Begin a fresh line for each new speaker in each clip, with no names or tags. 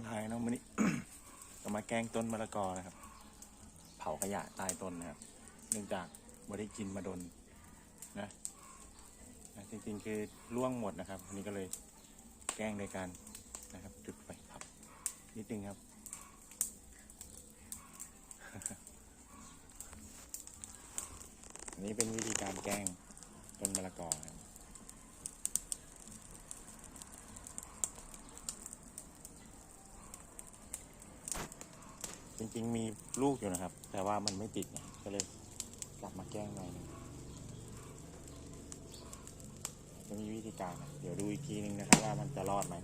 ำลายเนาะมันนี้ก็มาแกงต้นมะละกอนะครับ เผาขยะใต้ต้นนะครับ เนื่องจากไม่ได้กินมาดนนะนะจริงๆคือล่วงหมดนะครับอันนี้ก็เลยแกล้งในการนะครับ จุดไฟเผานิดนึงครับ อันนี้เป็นวิธีการแกล้งต้นมะละกอครับ จ ริง ๆ มีลูกอยู่นะครับ แต่ว่ามันไม่ติดก็เลยกลับมาแกล้งหน่อยนึงจะมีวิธีการนะเดี๋ยวดูอีกทีนึงนะครับว่ามันจะรอดไหม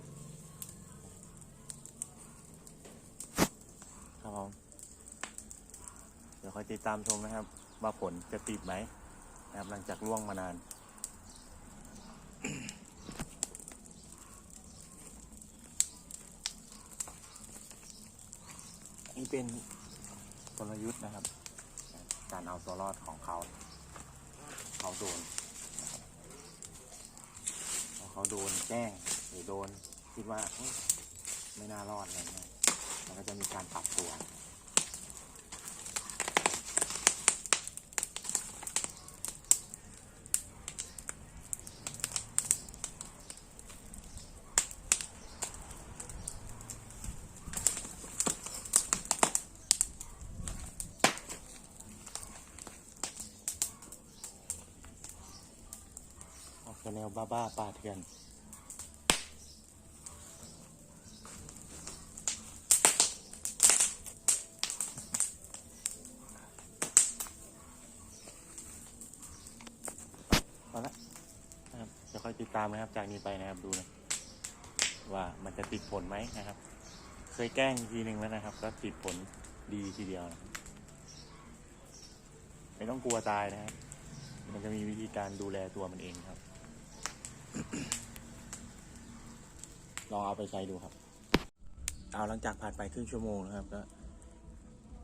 ครับผมเดี๋ยวคอยติดตามชมนะครับ ว่าผลจะติดไหมนะครับหลังจากล่วงมานาน เป็นกลยุทธ์นะครับ การเอาตัวรอดของเขาเขาโดนพอเขาโดนแกล้งหรือโดนคิดว่าไม่น่ารอดอะไรเงี้ยมันก็จะมีการปรับตัว แนวบ้าๆป่าเถื่อนพอละนะครับจะค่อยติดตามนะครับ จากนี้ไปนะครับดูนะว่ามันจะติดผลไหมนะครับ เคยแกล้งทีหนึ่งแล้วนะครับ ก็ติดผลดีทีเดียวนะไม่ต้องกลัวตายนะครับ มันจะมีวิธีการดูแลตัวมันเองครับ ลองเอาไปใช้ดูครับ เอาหลังจากผ่านไปครึ่งชั่วโมงนะครับ ก็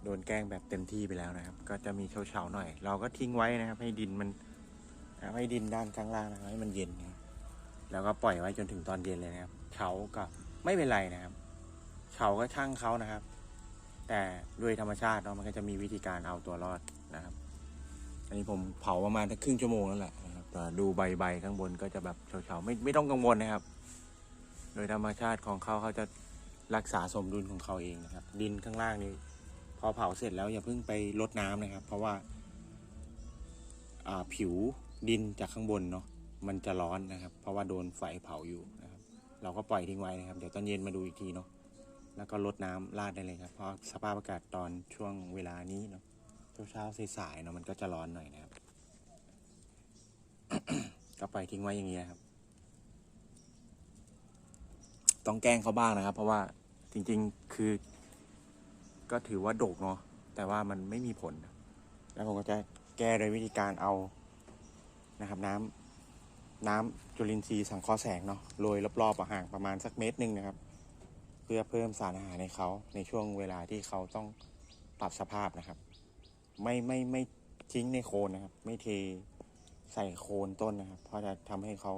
โดนแกล้งแบบเต็มที่ไปแล้วนะครับ ก็จะมีเฉาๆหน่อย เราก็ทิ้งไว้นะครับ ให้ดินมันให้ดินด้านข้างล่างนะครับให้มันเย็นนะแล้วก็ปล่อยไว้จนถึงตอนเย็นเลยนะครับเฉาก็ไม่เป็นไรนะครับเฉาก็ช่างเขานะครับ แต่ด้วยธรรมชาติเนาะมันก็จะมีวิธีการเอาตัวรอดนะครับ อันนี้ผมเผาประมาณครึ่งชั่วโมงแล้วแหละ ดูใบใบๆข้างบนก็จะแบบเฉาๆไม่ไม่ต้องกังวลนะครับ โดยธรรมชาติของเขาเขาจะรักษาสมดุลของเขาเองนะครับ ดินข้างล่างนี่พอเผาเสร็จแล้วอย่าเพิ่งไปลดน้ำนะครับ เพราะว่าผิวดินจากข้างบนเนาะมันจะร้อนนะครับ เพราะว่าโดนไฟเผาอยู่นะครับ เราก็ปล่อยทิ้งไว้นะครับ เดี๋ยวตอนเย็นมาดูอีกทีเนาะแล้วก็ลดน้ำราดได้เลยครับ เพราะสภาพอากาศตอนช่วงเวลานี้เนาะเช้าๆสายๆเนาะมันก็จะร้อนหน่อยนะครับ ล่อยทิ้งไว้อย่างนี้นะครับ ต้องแกล้งเขาบ้างนะครับ เพราะว่าจริง ๆ คือ ก็ถือว่าโดกเนาะแต่ว่ามันไม่มีผล แล้วผมก็จะแก้โดยวิธีการเอานะครับ น้ำน้ำจุลินทรีย์สังเคราะห์แสงเนาะโรยรอบๆห่างประมาณสักเมตรหนึ่งนะครับ เพื่อเพิ่มสารอาหารในเขาในช่วงเวลาที่เขาต้องปรับสภาพนะครับ ไม่ไม่ไม่ทิ้งในโคนนะครับ ไม่เท ใส่โคนต้นนะครับ เพราะจะทำให้เขา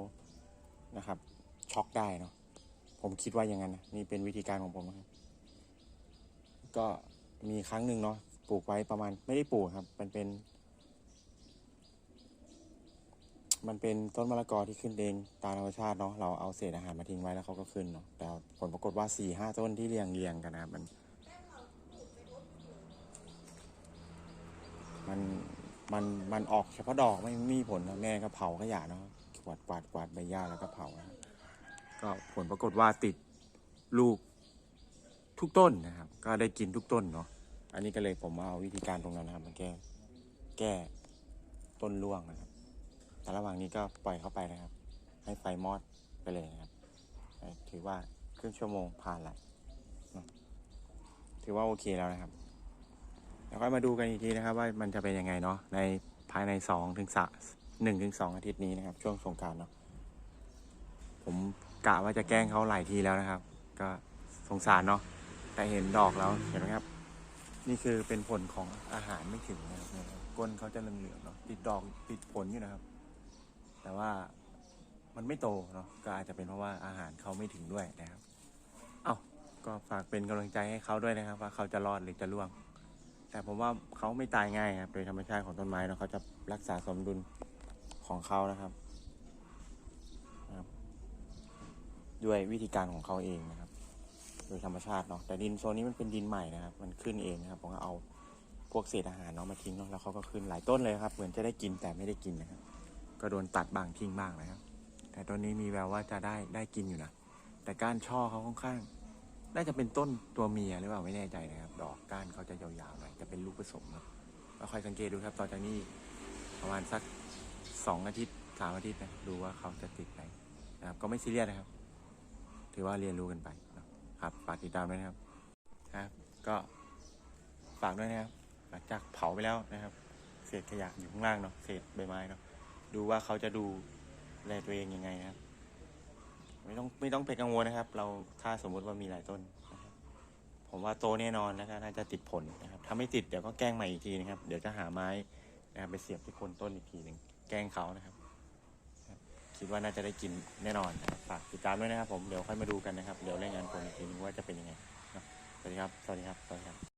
นะครับ ช็อกได้เนาะผมคิดว่าอย่างนั้นนะนี่เป็นวิธีการของผมนะครับ ก็มีครั้งหนึ่งเนาะปลูกไว้ประมาณไม่ได้ปลูกครับ มันเป็น มันเป็นต้นมะละกอที่ขึ้นเองตามธรรมชาติเนาะเราเอาเศษอาหารมาทิ้งไว้แล้วเขาก็ขึ้นเนาะแต่ผลปรากฏว่าสี่ห้าต้นที่เรียงเรียงกันนะมัน มัน มันมันออกเฉพาะดอกไม่มีผลนะแม่ก็เผาขยะเนาะกวาดกวาดกวาดใบหญ้าแล้วก็เผานะก็ผลปรากฏว่าติดลูกทุกต้นนะครับ ก็ได้กินทุกต้นเนาะอันนี้ก็เลยผมเอาวิธีการตรงนั้นนะครับมาแก้แก้ต้นร่วงนะครับ แต่ระหว่างนี้ก็ปล่อยเข้าไปนะครับ ให้ไฟมอดไปเลยนะครับถือว่าครึ่งชั่วโมงผ่านละถือว่าโอเคแล้วนะครับ แล้วก็มาดูกันอีกทีนะครับ ว่ามันจะเป็นยังไงเนาะในภายในสองถึงสะหนึ่งถึงสองอาทิตย์นี้นะครับ ช่วงสงการเนาะผมกะว่าจะแกล้งเขาหลายทีแล้วนะครับ ก็สงสารเนาะแต่เห็นดอกแล้วเห็นไหมครับ นี่คือเป็นผลของอาหารไม่ถึงนะครับก้นเขาจะเหลืองๆเนาะติดดอกติดผลอยู่นะครับ แต่ว่ามันไม่โตเนาะก็อาจจะเป็นเพราะว่าอาหารเขาไม่ถึงด้วยนะครับ เอ้าก็ก็ฝากเป็นกำลังใจให้เขาด้วยนะครับ ว่าเขาจะรอดหรือจะล่วง แต่ผมว่าเขาไม่ตายง่ายครับ โดยธรรมชาติของต้นไม้เนาะเขาจะรักษาสมดุลของเขานะครับครับ ด้วยวิธีการของเขาเองนะครับ โดยธรรมชาติเนาะแต่ดินโซนนี้มันเป็นดินใหม่นะครับ มันขึ้นเองนะครับผมก็เอาพวกเศษอาหารเนาะมาทิ้งเนาะแล้วเขาก็ขึ้นหลายต้นเลยครับ เหมือนจะได้กินแต่ไม่ได้กินนะครับ ก็โดนตัดบางทิ้งบ้างนะครับ แต่ต้นนี้มีแววว่าจะได้ได้กินอยู่นะแต่ก้านช่อเขาค่อนข้าง น่าจะเป็นต้นตัวเมียหรือเปล่าไม่แน่ใจนะครับ ดอกก้านเขาจะยาวๆหน่อยจะเป็นลูกผสมเนาะก็คอยสังเกตดูครับ ต่อจากนี้ประมาณสักสองอาทิตย์สามอาทิตย์นะดูว่าเขาจะติดไหมนะครับ ก็ไม่ซีเรียสนะครับ ถือว่าเรียนรู้กันไปนะครับฝากติดตามด้วยนะครับครับ ก็ฝากด้วยนะครับ หลังจากเผาไปแล้วนะครับ เศษขยะอยู่ข้างล่างเนาะเศษใบไม้เนาะดูว่าเขาจะดูแลตัวเองยังไงนะครับ ไม่ต้องไม่ต้องไปกังวลนะครับ เราถ้าสมมุติว่ามีหลายต้นนะครับผมว่าโตแน่นอนนะครับน่าจะติดผลนะครับถ้าไม่ติดเดี๋ยวก็แกล้งใหม่อีกทีนะครับ เดี๋ยวจะหาไม้นะครับไปเสียบที่โคนต้นอีกทีหนึ่งแกล้งเขานะครับครับคิดว่าน่าจะได้กินแน่นอนนะครับฝากติดตามด้วยนะครับ ผมเดี๋ยวค่อยมาดูกันนะครับ เดี๋ยวรายงานผลอีกทีนึงว่าจะเป็นยังไงเนาะสวัสดีครับสวัสดีครับสวัสดีครับ